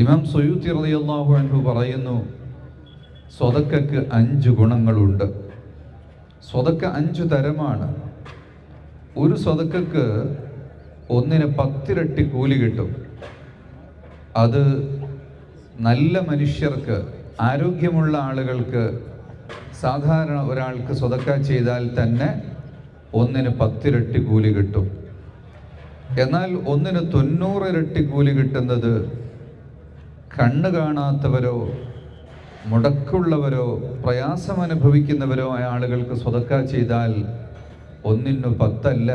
ഇമാം സുയൂത്തി റളിയല്ലാഹു അൻഹു പറയുന്നു സ്വതക്കക്ക് അഞ്ച് ഗുണങ്ങളുണ്ട്. സ്വതക്ക അഞ്ചു തരമാണ്. ഒരു സ്വതക്കക്ക് ഒന്നിന് പത്തിരട്ടി കൂലി കിട്ടും. അത് നല്ല മനുഷ്യർക്ക് ആരോഗ്യമുള്ള ആളുകൾക്ക് സാധാരണ ഒരാൾക്ക് സ്വതക്ക ചെയ്താൽ തന്നെ ഒന്നിന് പത്തിരട്ടി കൂലി കിട്ടും. എന്നാൽ ഒന്നിന് തൊണ്ണൂറിരട്ടി കൂലി കിട്ടുന്നത് കാണാത്തവരോ മുടക്കുള്ളവരോ പ്രയാസം അനുഭവിക്കുന്നവരോ ആയ ആളുകൾക്ക് സ്വതക്ക ചെയ്താൽ ഒന്നിന് പത്തല്ല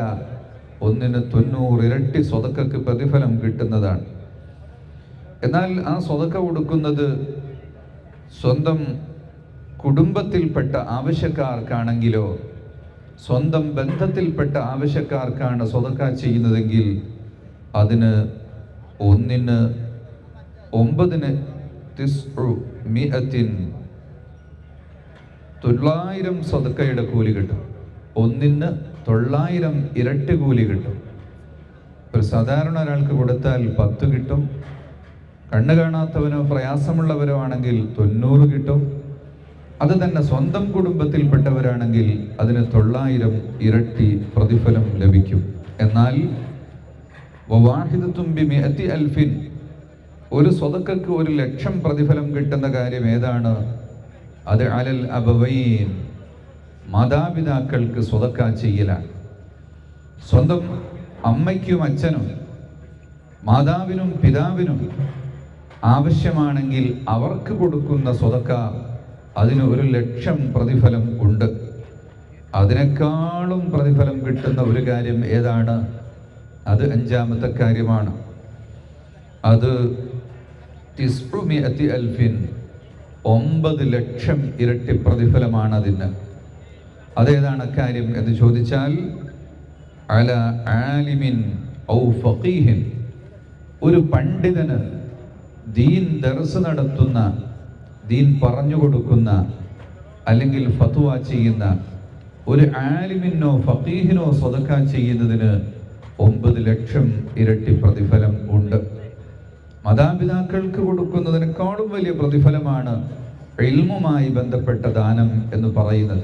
ഒന്നിന് തൊണ്ണൂറ് ഇരട്ടി സ്വതക്കക്ക് പ്രതിഫലം കിട്ടുന്നതാണ്. എന്നാൽ ആ സ്വതക്ക കൊടുക്കുന്നത് സ്വന്തം കുടുംബത്തിൽപ്പെട്ട ആവശ്യക്കാർക്കാണെങ്കിലോ സ്വന്തം ബന്ധത്തിൽപ്പെട്ട ആവശ്യക്കാർക്കാണ് സ്വതക്ക ചെയ്യുന്നതെങ്കിൽ അതിന് ഒന്നിന് ഒമ്പതിന് തൊള്ളായിരം സ്വതക്കയുടെ കൂലി കിട്ടും. ഒന്നിന് തൊള്ളായിരം ഇരട്ടി കൂലി കിട്ടും. ഒരു സാധാരണ ഒരാൾക്ക് കൊടുത്താൽ പത്ത് കിട്ടും. കണ്ണു കാണാത്തവനോ പ്രയാസമുള്ളവരോ ആണെങ്കിൽ തൊണ്ണൂറ് കിട്ടും. അത് തന്നെ സ്വന്തം കുടുംബത്തിൽപ്പെട്ടവരാണെങ്കിൽ അതിന് തൊള്ളായിരം ഇരട്ടി പ്രതിഫലം ലഭിക്കും. എന്നാൽ വവാഹിദത്തും മെഹത്തി അൽഫിൻ ഒരു സ്വതക്കക്ക് ഒരു ലക്ഷം പ്രതിഫലം കിട്ടുന്ന കാര്യം ഏതാണ്? അത് അലൽ അബവൈൻ. മാതാപിതാക്കൾക്ക് സ്വതക്ക ചെയ്യലാണ് സ്വന്തം അമ്മയ്ക്കും അച്ഛനും മാതാവിനും പിതാവിനും ആവശ്യമാണെങ്കിൽ അവർക്ക് കൊടുക്കുന്ന സ്വതക്ക അതിന് ഒരു ലക്ഷം പ്രതിഫലം ഉണ്ട്. അതിനേക്കാളും പ്രതിഫലം കിട്ടുന്ന ഒരു കാര്യം ഏതാണ്? അത് അഞ്ചാമത്തെ കാര്യമാണ്. അത് ഒമ്പത് ലക്ഷം ഇരട്ടി പ്രതിഫലമാണ് അതിന്. അതേതാണ് അക്കാര്യം എന്ന് ചോദിച്ചാൽ അല ആലിമിൻ ഔ ഫീഹിൻ ഒരു പണ്ഡിതന് ദീൻ ദർസ് നടത്തുന്ന ദീൻ പറഞ്ഞു കൊടുക്കുന്ന അല്ലെങ്കിൽ ഫത്വ ചെയ്യുന്ന ഒരു ആലിമിനോ ഫീഹിനോ സ്വതക്ക ചെയ്യുന്നതിന് ഒമ്പത് ലക്ഷം ഇരട്ടി പ്രതിഫലം മാതാപിതാക്കൾക്ക് കൊടുക്കുന്നതിനേക്കാളും വലിയ പ്രതിഫലമാണ് ഇൽമുമായി ബന്ധപ്പെട്ട ദാനം എന്ന് പറയുന്നത്.